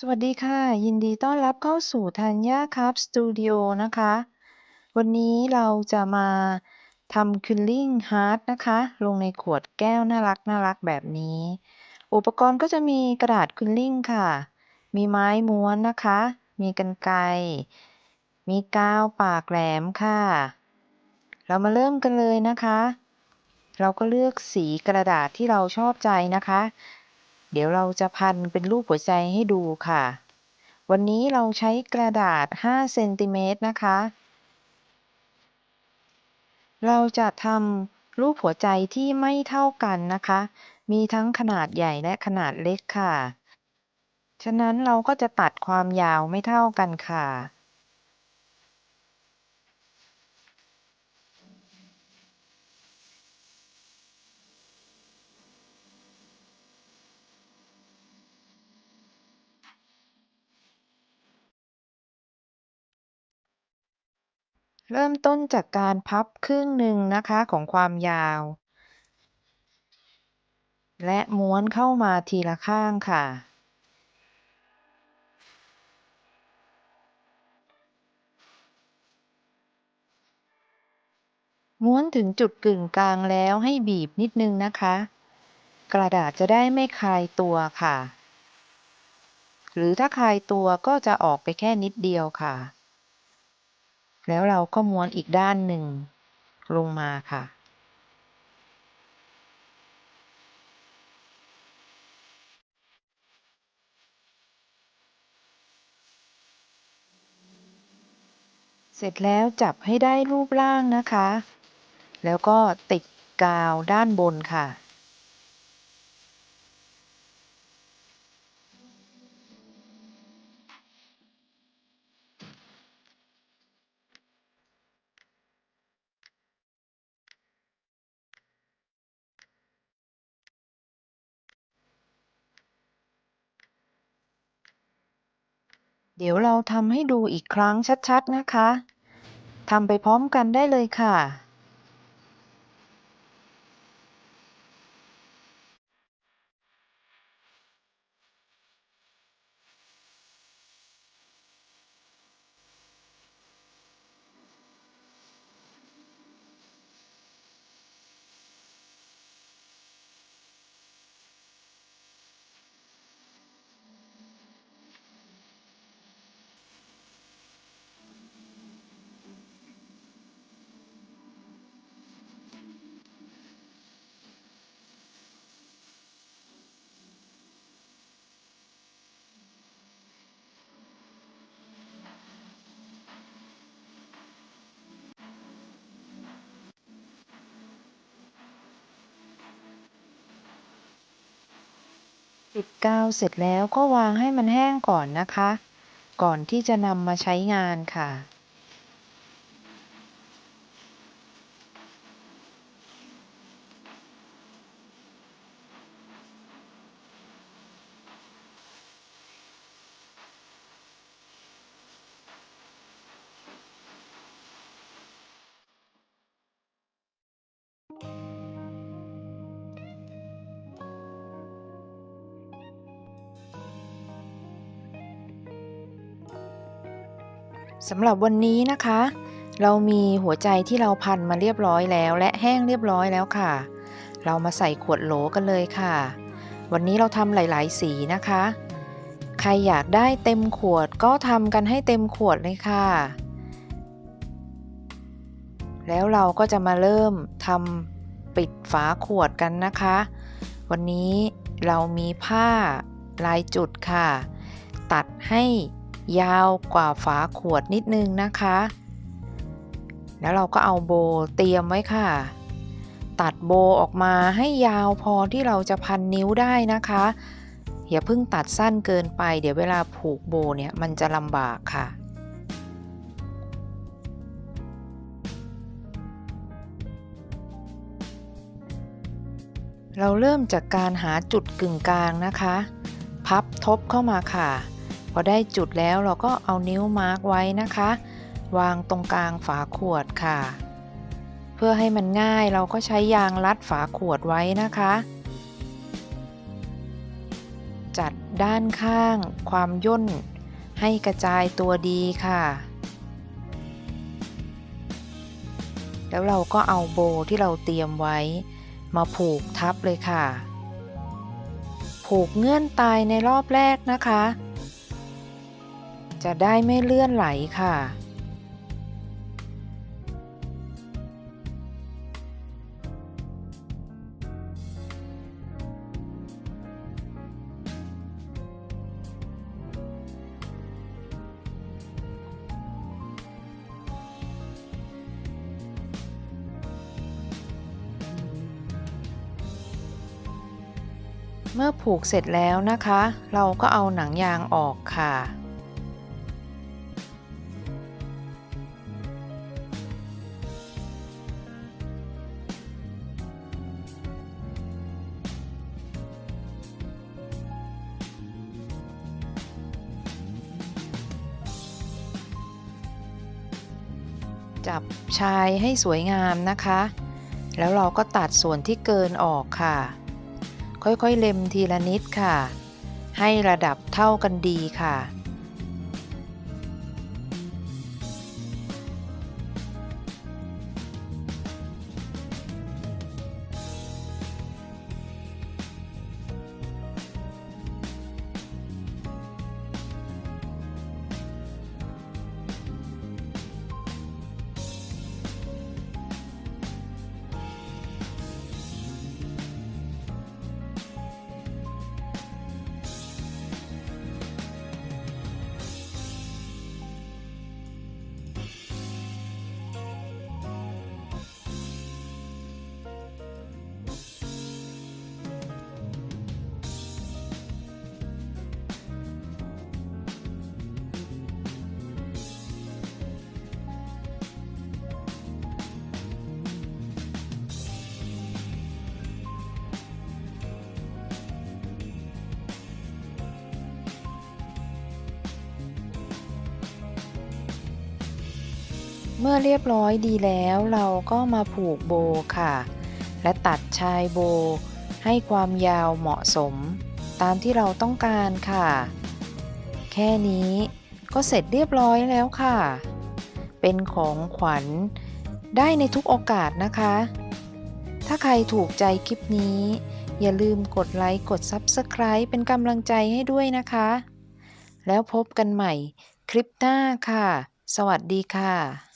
สวัสดีค่ะ ยินดีต้อนรับเข้าสู่ธัญญาครับสตูดิโอนะคะ วันนี้เราจะมาทำคิลลิ่งฮาร์ดนะคะ ลงในขวดแก้วน่ารักน่ารักแบบนี้ อุปกรณ์ก็จะมีกระดาษคิลลิ่งค่ะ มีไม้ม้วนนะคะ มีกรรไกรมีกาวปากแหลมค่ะ เรามาเริ่มกันเลยนะคะ เราก็เลือกสีกระดาษที่เราชอบใจนะคะ เดี๋ยวเราจะพันเป็นรูปหัวใจให้ดูค่ะ วันนี้เราใช้กระดาษ 5 เซนติเมตรนะคะ เราจะทำรูปหัวใจที่ไม่เท่ากันนะคะ มีทั้งขนาดใหญ่และขนาดเล็กค่ะ ฉะนั้นเราก็จะตัดความยาวไม่เท่ากันค่ะ เริ่มต้นจากการพับครึ่งหนึ่งนะคะของความยาว และม้วนเข้ามาทีละข้างค่ะ ม้วนถึงจุดกึ่งกลางแล้วให้บีบนิดนึงนะคะ กระดาษจะได้ไม่คลายตัวค่ะ หรือถ้าคลายตัวก็จะออกไปแค่นิดเดียวค่ะ แล้วเราก็ม้วนอีกด้านหนึ่ง ลงมาค่ะ เสร็จแล้วจับให้ได้รูปร่างนะคะ แล้วก็ติดกาวด้านบนค่ะ เดี๋ยวเราทำให้ดูอีกครั้งชัดๆนะคะ ทำไปพร้อมกันได้เลยค่ะ ติดกาวเสร็จแล้วก็วางให้มันแห้งก่อนนะคะ ก่อนที่จะนำมาใช้งานค่ะ สำหรับวันนี้นะคะ เรามีหัวใจที่เราพันมาเรียบร้อยแล้ว และแห้งเรียบร้อยแล้วค่ะ เรามาใส่ขวดโหลกันเลยค่ะ วันนี้เราทำหลาย ๆ สีนะคะ ใครอยากได้เต็มขวดก็ทำกันให้เต็มขวดเลยค่ะ แล้วเราก็จะมาเริ่มทำปิดฝาขวดกันนะคะ วันนี้เรามีผ้าลายจุดค่ะ ตัดให้ ยาวกว่าฝาขวดนิดนึงนะคะ แล้วเราก็เอาโบเตรียมไว้ค่ะ ตัดโบออกมาให้ยาวพอที่เราจะพันนิ้วได้นะคะ อย่าเพิ่งตัดสั้นเกินไป เดี๋ยวเวลาผูกโบเนี่ยมันจะลำบากค่ะเราเริ่มจากการหาจุดกึ่งกลางนะคะ พับทบเข้ามาค่ะ อได้จุดแล้วเราก็เอานิ้วมาร์กไว้นะคะ วางตรงกลางฝาขวดค่ะ เพื่อให้มันง่ายเราก็ใช้ยางรัดฝาขวดไว้นะคะ จัดด้านข้างความย่น ให้กระจายตัวดีค่ะ แล้วเราก็เอาโบที่เราเตรียมไว้ มาผูกทับเลยค่ะ ผูกเงื่อนตายในรอบแรกนะคะ จะได้ไม่เลื่อนไหลค่ะ เมื่อผูกเสร็จแล้วนะคะ เราก็เอาหนังยางออกค่ะ จับชายให้สวยงามนะคะ แล้วเราก็ตัดส่วนที่เกินออกค่ะ ค่อยๆเล็มทีละนิดค่ะ ให้ระดับเท่ากันดีค่ะ เมื่อเรียบร้อยดีแล้วเราก็มาผูกโบค่ะ และตัดชายโบ ให้ความยาวเหมาะสม ตามที่เราต้องการค่ะ แค่นี้ก็เสร็จเรียบร้อยแล้วค่ะ เป็นของขวัญได้ในทุกโอกาสนะคะ ถ้าใครถูกใจคลิปนี้ อย่าลืมกดไลค์กด Subscribe เป็นกำลังใจให้ด้วยนะคะ แล้วพบกันใหม่คลิปหน้าค่ะ สวัสดีค่ะ